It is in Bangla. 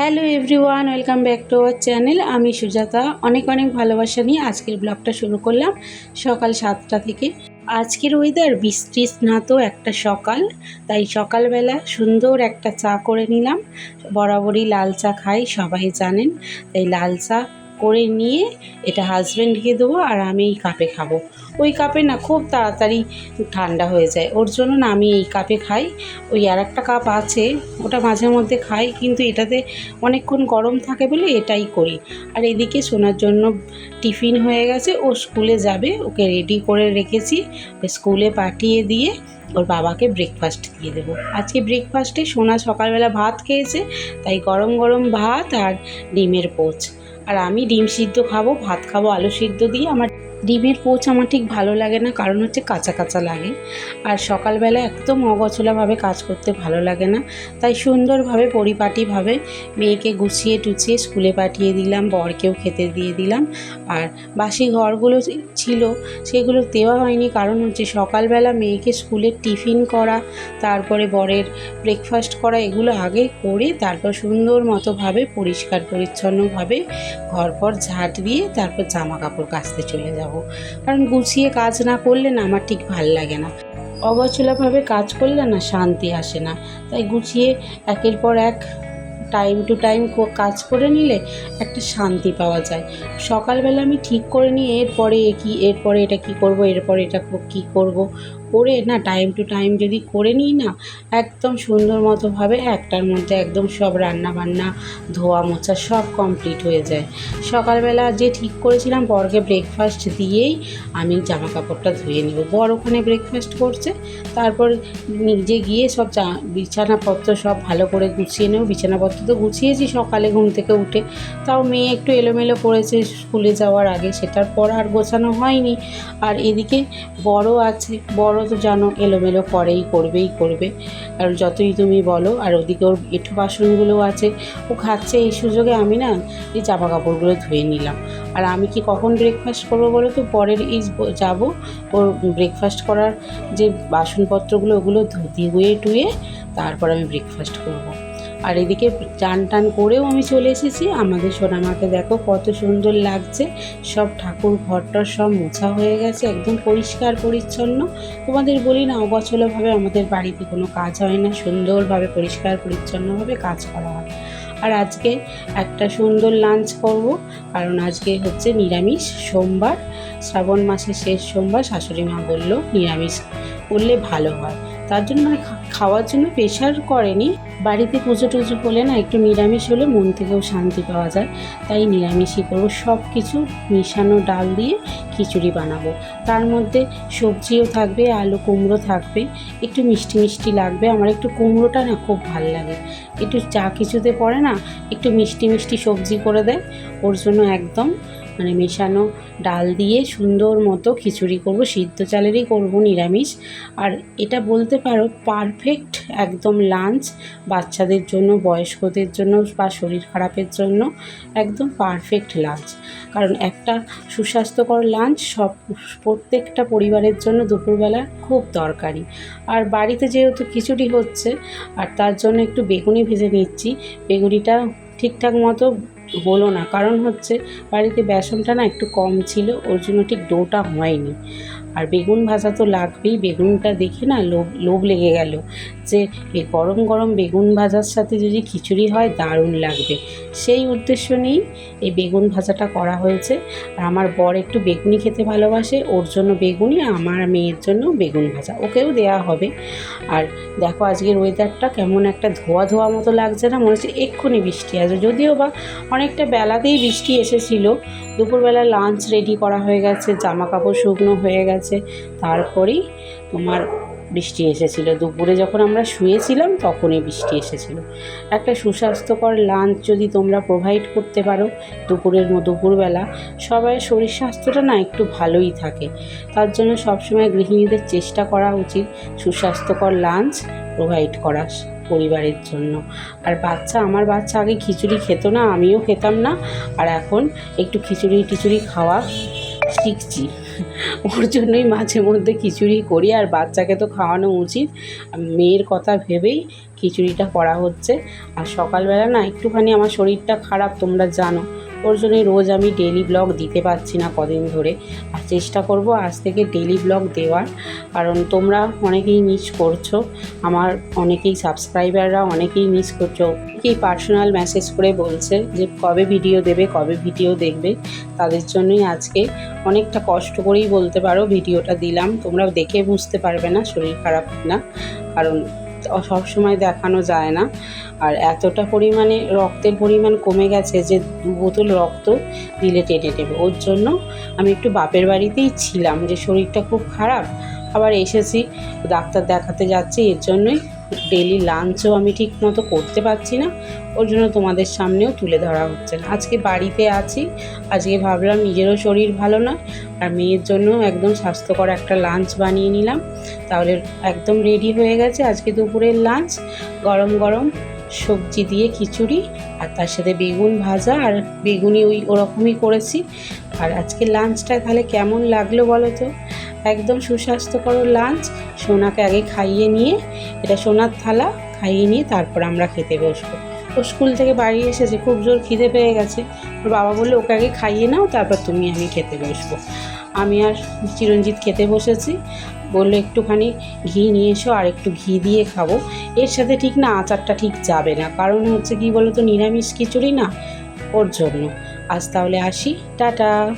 Hello everyone, welcome back to our channel. আমি সুজাতা। অনেক অনেক ভালোবাসা নিয়ে আজকের ব্লগটা শুরু করলাম সকাল সাতটা থেকে। আজকের ওয়েদার বৃষ্টি, স্নাত একটা সকাল, তাই সকালবেলা সুন্দর একটা চা করে নিলাম। বরাবরই লাল চা খাই, সবাই জানেন। তাই লাল চা করে নিয়ে এটা হাজব্যান্ডকে দেবো আর আমি এই কাপে খাব। ওই কাপে না খুব তাড়াতাড়ি ঠান্ডা হয়ে যায়। ওর জন্য না আমি এই কাপে খাই। ওই আর একটা কাপ আছে, ওটা মাঝে মধ্যে খাই কিন্তু এটাতে অনেকক্ষণ গরম থাকে বলে এটাই করি। আর এদিকে শোনার জন্য টিফিন হয়ে গেছে, ও স্কুলে যাবে, ওকে রেডি করে রেখেছি। স্কুলে পাঠিয়ে দিয়ে ওর বাবাকে ব্রেকফাস্ট দিয়ে দেবো। আজকে ব্রেকফাস্টে সোনা সকালবেলা ভাত খেয়েছে, তাই গরম গরম ভাত আর ডিমের পোচ। আর আমি ডিম সিদ্ধ খাব, ভাত খাব, আলু সিদ্ধ দিয়ে আমার ডিমের পোচ আমার ঠিক ভালো লাগে না, কারণ হচ্ছে কাঁচা কাঁচা লাগে। আর সকালবেলা একদম অগছলাভাবে কাজ করতে ভালো লাগে না, তাই সুন্দরভাবে, পরিপাটিভাবে মেয়েকে গুছিয়ে টুছিয়ে স্কুলে পাঠিয়ে দিলাম, বরকেও খেতে দিয়ে দিলাম। আর বাসি ঘরগুলো ছিল, সেগুলো দেওয়া হয়নি, কারণ হচ্ছে সকালবেলা মেয়েকে স্কুলের টিফিন করা, তারপরে বরের ব্রেকফাস্ট করা, এগুলো আগে করে তারপর সুন্দর মতোভাবে পরিষ্কার পরিচ্ছন্নভাবে ঘর পর ঝাঁট দিয়ে তারপর জামা কাপড় কাচতে চলে যাব। কারণ গুছিয়ে কাজ না করলে না আমার ঠিক ভালো লাগে না। অগোছলাভাবে কাজ করলে না শান্তি আসে না। তাই গুছিয়ে একের পর এক টাইম টু টাইম কাজ করে নিলে একটা শান্তি পাওয়া যায়। সকালবেলা আমি ঠিক করে নিই, এরপরে কি, এরপরে এটা কী করব, এরপরে এটা কী করব। করে না টাইম টু টাইম যদি করে নিই না, একদম সুন্দর মতোভাবে একটার মধ্যে একদম সব রান্না বান্না ধোয়া মোছা সব কমপ্লিট হয়ে যায়। সকালবেলা যে ঠিক করেছিলাম, বরকে ব্রেকফাস্ট দিয়েই আমি জামা কাপড়টা ধুয়ে নেব। বর ওখানে ব্রেকফাস্ট করছে, তারপর নিজে গিয়ে সব বিছানাপত্র সব ভালো করে গুছিয়ে নেব। বিছানাপত্র তো গুছিয়েছি, সকালে ঘুম থেকে উঠে। তাও মেয়ে একটু এলোমেলো করেছে স্কুলে যাওয়ার আগে, সেটার পর আর গোছানো হয়নি। আর এদিকে বড় আছে বড় তো জানো, এলোমেলো করেই করবেই করবে। কারণ যতই তুমি বলো, আর ওদিকে ওর এঁঠো বাসনগুলোও আছে, ও খাচ্ছে এই সুযোগে আমি না এই জামা কাপড়গুলো ধুয়ে নিলাম। আর আমি কি কখন ব্রেকফাস্ট করব বলো তো? পরের এই যাব, ওর ব্রেকফাস্ট করার যে বাসনপত্রগুলো, ওগুলো ধুয়ে টুয়ে তারপর আমি ব্রেকফাস্ট করব। আর এদিকে চান টান করেও আমি চলে এসেছি। আমাদের সোনামাকে দেখো কত সুন্দর লাগছে। সব ঠাকুর ঘরটার সব মোছা হয়ে গেছে, একদম পরিষ্কার, পরিচ্ছন্ন। তোমাদের বলি না অবচলভাবে আমাদের বাড়িতে কোনো কাজ হয় না। সুন্দরভাবে, পরিষ্কার, পরিচ্ছন্নভাবে কাজ করা হয়। আর আজকে একটা সুন্দর লাঞ্চ করব, কারণ আজকে হচ্ছে নিরামিষ সোমবার। শ্রাবণ মাসের শেষ সোমবার, শাশুড়ি মা বলল, নিরামিষ করলে ভালো হয়। তার জন্য মানে খাওয়ার জন্য প্রেশার করেনি। বাড়িতে পুজো টুজো হলে না একটু নিরামিষ হলে মন থেকেও শান্তি পাওয়া যায়। তাই নিরামিষই করব। সব কিছু মিশানো ডাল দিয়ে খিচুড়ি বানাবো। তার মধ্যে সবজিও থাকবে, আলু কুমড়ো থাকবে। একটু মিষ্টি মিষ্টি লাগবে। আমার একটু কুমড়োটা না খুব ভালো লাগে। একটু চা কিছুতে পড়ে না একটু মিষ্টি মিষ্টি সবজি করে দেয়। ওর জন্য একদম মানে মেশানো ডাল দিয়ে সুন্দর মতো খিচুড়ি করব, সিদ্ধ চালেরই করব নিরামিষ। আর এটা বলতে পারো পারফেক্ট একদম লাঞ্চ বাচ্চাদের জন্য, বয়স্কদের জন্য বা শরীর খারাপের জন্য একদম পারফেক্ট লাঞ্চ কারণ একটা সুস্বাস্থ্যকর লাঞ্চ সব, প্রত্যেকটা পরিবারের জন্য দুপুরবেলা খুব দরকারি। আর বাড়িতে যেহেতু খিচুড়ি হচ্ছে, আর তার জন্য একটু বেগুনি ভেজে নিচ্ছি, বেগুনিটা ঠিকঠাক মতো হলো না। কারণ হচ্ছে বাড়িতে বেসনটা না একটু কম ছিল, ওর জন্য ঠিক ডোটা হয়নি। আর বেগুন ভাজা তো লাগবেই, বেগুনটা দেখে না লোভ লোভ লেগে গেল যে এই গরম গরম বেগুন ভাজার সাথে যদি খিচুড়ি হয় দারুণ লাগবে। সেই উদ্দেশ্য নিয়েই এই বেগুন ভাজাটা করা হয়েছে। আর আমার বর একটু বেগুনি খেতে ভালোবাসে, ওর জন্য বেগুনি, আমার মেয়ের জন্য বেগুন ভাজা, ওকেও দেওয়া হবে। আর দেখো আজকের ওয়েদারটা কেমন একটা ধোয়া ধোয়া মতো লাগছে না, মনে হচ্ছে এক্ষুনি বৃষ্টি আসবে। যদিও বা অনেকটা বেলাতেই বৃষ্টি এসেছিল, দুপুরবেলা লাঞ্চ রেডি করা হয়ে গেছে জামা কাপড় শুকনো হয়ে গেছে। তারপরেই তোমার বৃষ্টি এসেছিল। দুপুরে যখন আমরা শুয়েছিলাম, তখনই বৃষ্টি এসেছিল। একটা সুস্বাস্থ্যকর লাঞ্চ যদি তোমরা প্রোভাইড করতে পারো দুপুরের দুপুরবেলা, সবাই শরীর স্বাস্থ্যটা না একটু ভালোই থাকে। তার জন্য সবসময় গৃহিণীদের চেষ্টা করা উচিত সুস্বাস্থ্যকর লাঞ্চ প্রোভাইড করা পরিবারের জন্য। আর বাচ্চা, আমার বাচ্চা আগে খিচুড়ি খেত না, আমিও খেতাম না। আর এখন একটু খিচুড়ি টিচুড়ি খাওয়া শিখছি। ওর জন্যই মাঝে মধ্যে খিচুড়ি করি, আর বাচ্চাকে তো খাওয়ানো উচিত। মেয়ের কথা ভেবেই খিচুড়িটা করা হচ্ছে। আর সকালবেলা না একটুখানি আমার শরীরটা খারাপ, তোমরা জানো। ওর জন্যই রোজ আমি ডেলি ব্লগ দিতে পারছি না কদিন ধরে। আর চেষ্টা করব আজ থেকে ডেলি ব্লগ দেওয়ার। কারণ তোমরা অনেকেই মিস করছ। আমার অনেকেই সাবস্ক্রাইবাররা অনেকেই মিস করছ। অনেকেই পার্সোনাল মেসেজ করে বলছে যে কবে ভিডিও দেবে, কবে ভিডিও দেখবে। তাদের জন্যই আজকে অনেকটা কষ্ট করেই বলতে পারো ভিডিওটা দিলাম। তোমরা দেখে বুঝতে পারবে না, শরীর খারাপ না। কারণ সব সময় দেখানো যায় না। আর এতটা পরিমাণে রক্তের পরিমাণ কমে গেছে যে দু বোতল রক্ত দিলে টেনে নেবে। ওর জন্য আমি একটু বাপের বাড়িতেই ছিলাম যে শরীরটা খুব খারাপ। আবার এসেছি, ডাক্তার দেখাতে যাচ্ছি, এর জন্যই ডেলি লাঞ্চও আমি ঠিক মতো করতে পারছি না। ওর জন্য তোমাদের সামনেও তুলে ধরা হচ্ছে না। আজকে বাড়িতে আছি, আজকে ভাবলাম নিজেরও শরীর ভালো না আর মেয়ের জন্য একদম স্বাস্থ্যকর একটা লাঞ্চ বানিয়ে নিলাম। তাহলে একদম রেডি হয়ে গেছে আজকে দুপুরের লাঞ্চ গরম গরম সবজি দিয়ে খিচুড়ি, আর তার সাথে বেগুন ভাজা, আর বেগুনি ওই ওরকমই করেছি। আর আজকে লাঞ্চটা তাহলে কেমন লাগল বলো তো? একদম সুস্বাস্থ্যকর লাঞ্চ সোনাকে আগে খাইয়ে নিয়ে, এটা সোনার থালা, খাইয়ে নিয়ে তারপর আমরা খেতে বসবো। ও স্কুল থেকে বাড়ি এসেছে, খুব জোর খিদে পেয়ে গেছে। ওর বাবা বলল, ওকে আগে খাইয়ে নাও, তারপর তুমি আমি খেতে বসবো। আমি আর চিরঞ্জিত খেতে বসেছি। বলল, একটুখানি ঘি নিয়ে এসো, আর একটু ঘি দিয়ে খাব। এর সাথে ঠিক না, আচারটা ঠিক যাবে না। কারণ হচ্ছে কি বলো তো নিরামিষ খিচুড়ি না, ওর জন্য। আজ তাহলে আসি। টাটা!